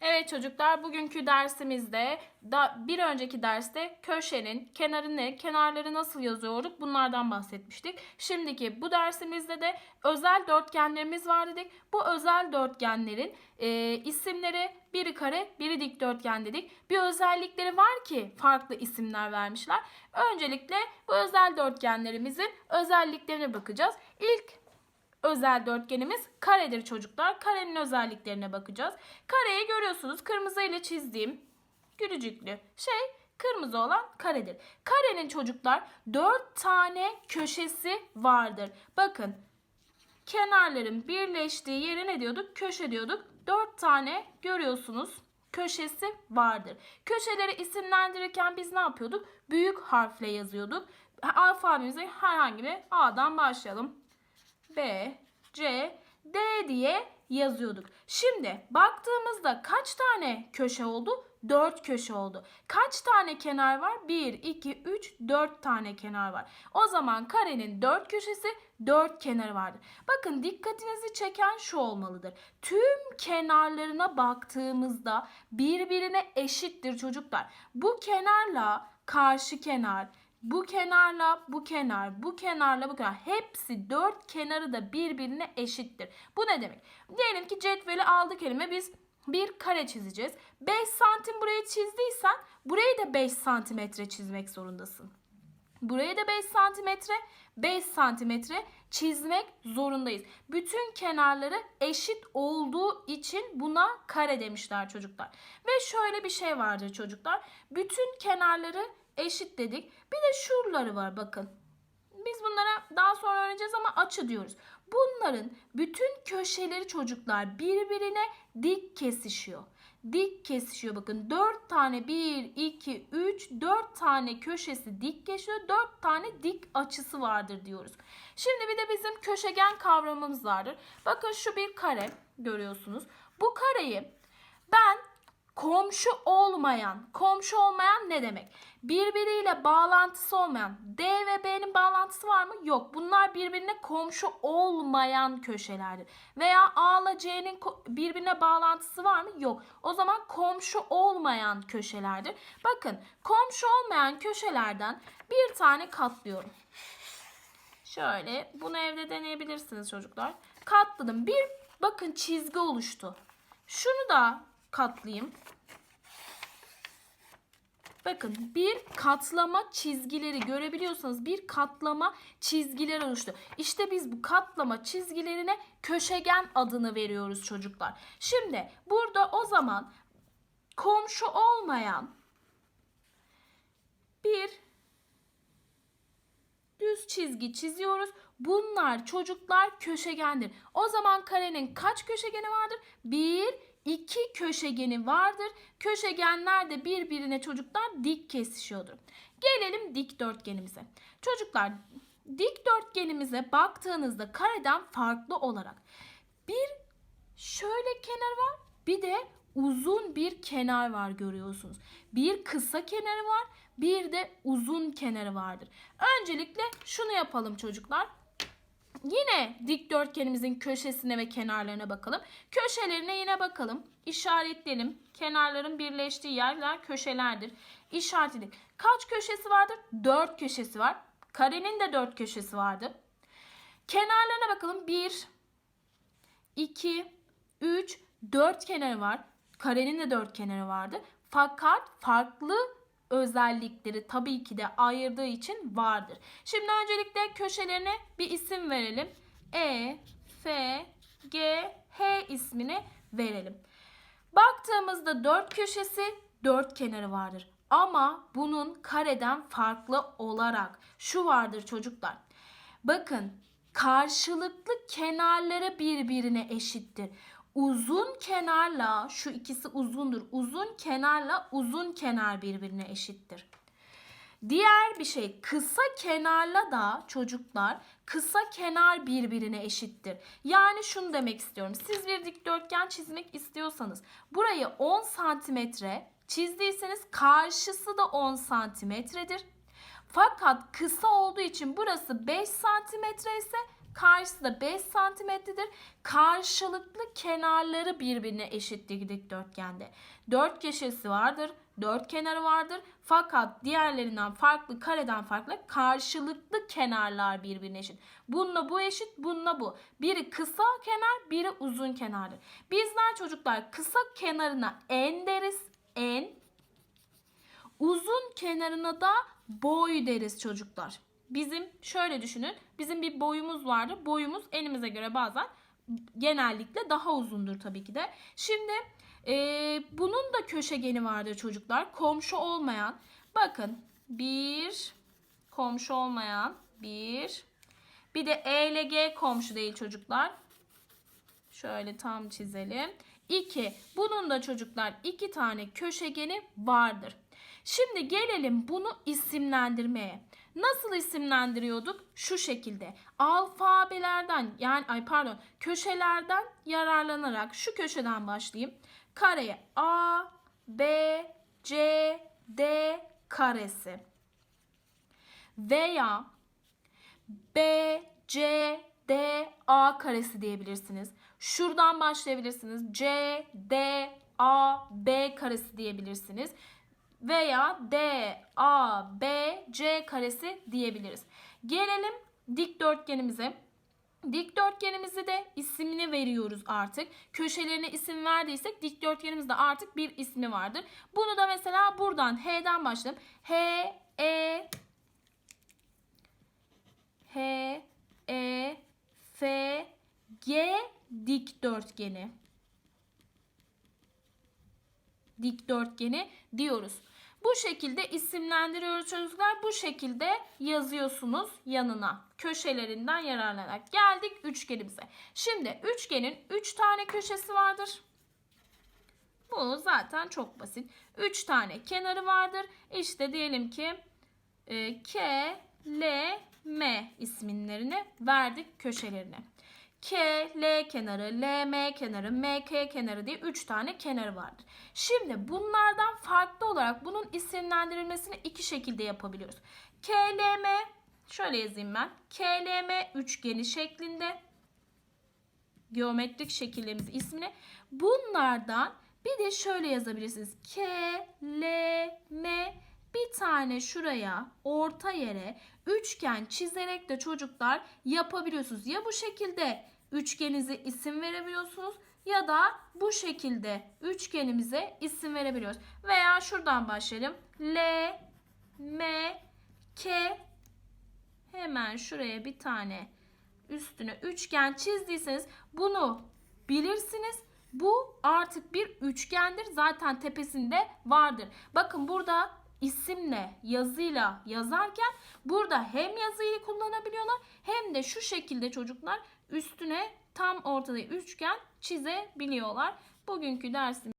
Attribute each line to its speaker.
Speaker 1: Evet çocuklar bugünkü dersimizde da bir önceki derste köşenin kenarını, kenarları nasıl yazıyorduk bunlardan bahsetmiştik. Şimdiki bu dersimizde de özel dörtgenlerimiz var dedik. Bu özel dörtgenlerin e, isimleri biri kare, biri dikdörtgen dedik. Bir özellikleri var ki farklı isimler vermişler. Öncelikle bu özel dörtgenlerimizin özelliklerine bakacağız. İlk özel dörtgenimiz karedir çocuklar. Karenin özelliklerine bakacağız. Kareyi görüyorsunuz kırmızı ile çizdiğim gülücüklü şey kırmızı olan karedir. Karenin çocuklar dört tane köşesi vardır. Bakın kenarların birleştiği yere ne diyorduk? Köşe diyorduk. Dört tane görüyorsunuz köşesi vardır. Köşeleri isimlendirirken biz ne yapıyorduk? Büyük harfle yazıyorduk. Alfabemize herhangi bir A'dan başlayalım. B, C, D diye yazıyorduk. Şimdi baktığımızda kaç tane köşe oldu? 4 köşe oldu. Kaç tane kenar var? 1, 2, 3, 4 tane kenar var. O zaman karenin 4 köşesi 4 kenarı vardır. Bakın dikkatinizi çeken şu olmalıdır. Tüm kenarlarına baktığımızda birbirine eşittir çocuklar. Bu kenarla karşı kenar, bu kenarla bu kenar, bu kenarla bu kenar hepsi dört kenarı da birbirine eşittir. Bu ne demek? Diyelim ki cetveli aldık elime biz bir kare çizeceğiz. 5 santim burayı çizdiysen burayı da 5 santimetre çizmek zorundasın. Burayı da 5 santimetre, 5 santimetre çizmek zorundayız. Bütün kenarları eşit olduğu için buna kare demişler çocuklar. Ve şöyle bir şey vardır çocuklar. Bütün kenarları eşit dedik. Bir de şuraları var bakın. Biz bunlara daha sonra öğreneceğiz ama açı diyoruz. Bunların bütün köşeleri çocuklar birbirine dik kesişiyor. Dik kesişiyor bakın. 4 tane 1, 2, 3, 4 tane köşesi dik kesişiyor. 4 tane dik açısı vardır diyoruz. Şimdi bir de bizim köşegen kavramımız vardır. Bakın şu bir kare görüyorsunuz. Bu kareyi ben komşu olmayan, komşu olmayan ne demek? Birbiriyle bağlantısı olmayan, D ve B'nin bağlantısı var mı? Yok. Bunlar birbirine komşu olmayan köşelerdir. Veya A ile C'nin birbirine bağlantısı var mı? Yok. O zaman komşu olmayan köşelerdir. Bakın, komşu olmayan köşelerden bir tane katlıyorum. Şöyle, bunu evde deneyebilirsiniz çocuklar. Katladım. Bir bakın çizgi oluştu. Şunu da katlayayım. Bakın bir katlama çizgileri görebiliyorsanız bir katlama çizgileri oluştu. İşte biz bu katlama çizgilerine köşegen adını veriyoruz çocuklar. Şimdi burada o zaman komşu olmayan bir düz çizgi çiziyoruz. Bunlar çocuklar köşegendir. O zaman karenin kaç köşegeni vardır? 1, 2 köşegeni vardır. Köşegenler de birbirine çocuklar dik kesişiyordur. Gelelim dikdörtgenimize. Çocuklar dikdörtgenimize baktığınızda kareden farklı olarak bir şöyle kenar var bir de uzun bir kenar var görüyorsunuz. Bir kısa kenarı var bir de uzun kenarı vardır. Öncelikle şunu yapalım çocuklar. Yine dikdörtgenimizin köşesine ve kenarlarına bakalım. Köşelerine yine bakalım. İşaretleyelim. Kenarların birleştiği yerler köşelerdir. İşaretledik. Kaç köşesi vardır? 4 köşesi var. Karenin de 4 köşesi vardı. Kenarlarına bakalım. 1, 2, 3, 4 kenarı var. Karenin de 4 kenarı vardı. Fakat farklı özellikleri tabii ki de ayırdığı için vardır. Şimdi öncelikle köşelerine bir isim verelim. E, F, G, H ismini verelim. Baktığımızda dört köşesi dört kenarı vardır. Ama bunun kareden farklı olarak şu vardır çocuklar. Bakın karşılıklı kenarları birbirine eşittir. Uzun kenarla şu ikisi uzundur. Uzun kenarla uzun kenar birbirine eşittir. Diğer bir şey kısa kenarla da çocuklar kısa kenar birbirine eşittir. Yani şunu demek istiyorum. Siz bir dikdörtgen çizmek istiyorsanız burayı 10 santimetre çizdiyseniz karşısı da 10 santimetredir. Fakat kısa olduğu için burası 5 santimetre ise Karşısı da 5 santimetredir. Karşılıklı kenarları birbirine eşittir dikdörtgende. 4 köşesi vardır. 4 kenarı vardır. Fakat diğerlerinden farklı, kareden farklı karşılıklı kenarlar birbirine eşit. Bununla bu eşit, bununla bu. Biri kısa kenar, biri uzun kenardır. Bizler çocuklar kısa kenarına en deriz. En. Uzun kenarına da boy deriz çocuklar. Bizim şöyle düşünün. Bizim bir boyumuz vardır. Boyumuz elimize göre bazen genellikle daha uzundur tabii ki de. Şimdi e, bunun da köşegeni vardır çocuklar. Komşu olmayan. Bakın bir komşu olmayan bir bir de E ile G komşu değil çocuklar. Şöyle tam çizelim. 2. Bunun da çocuklar iki tane köşegeni vardır. Şimdi gelelim bunu isimlendirmeye. Nasıl isimlendiriyorduk? Şu şekilde. Alfabelerden yani ay pardon köşelerden yararlanarak şu köşeden başlayayım. Kareye A, B, C, D karesi. Veya B, C, D, A karesi diyebilirsiniz. Şuradan başlayabilirsiniz. C, D, A, B karesi diyebilirsiniz. Veya D, A, B, C karesi diyebiliriz. Gelelim dikdörtgenimize. Dikdörtgenimizi de ismini veriyoruz artık. Köşelerine isim verdiysek dikdörtgenimizde artık bir ismi vardır. Bunu da mesela buradan H'den başlayalım. H, E, H, E, F, G dikdörtgeni. Dikdörtgeni diyoruz. Bu şekilde isimlendiriyoruz çocuklar. Bu şekilde yazıyorsunuz yanına. Köşelerinden yararlanarak. Geldik üçgenimize. Şimdi üçgenin 3 tane köşesi vardır. Bu zaten çok basit. 3 tane kenarı vardır. İşte diyelim ki e, K, L, M isimlerini verdik köşelerine. K, L kenarı, L, M kenarı, M, K kenarı diye 3 tane kenarı vardır. Şimdi bunlardan farklı olarak bunun isimlendirilmesini iki şekilde yapabiliyoruz. K, L, M şöyle yazayım ben. K, L, M üçgeni şeklinde geometrik şekillerimiz ismini. Bunlardan bir de şöyle yazabilirsiniz. K, L, M bir tane şuraya orta yere üçgen çizerek de çocuklar yapabiliyorsunuz. Ya bu şekilde üçgenize isim verebiliyorsunuz ya da bu şekilde üçgenimize isim verebiliyoruz. Veya şuradan başlayalım. L, M, K hemen şuraya bir tane üstüne üçgen çizdiyseniz bunu bilirsiniz. Bu artık bir üçgendir. Zaten tepesinde vardır. Bakın burada isimle, yazıyla yazarken burada hem yazıyı kullanabiliyorlar hem de şu şekilde çocuklar üstüne tam ortada üçgen çizebiliyorlar. Bugünkü dersim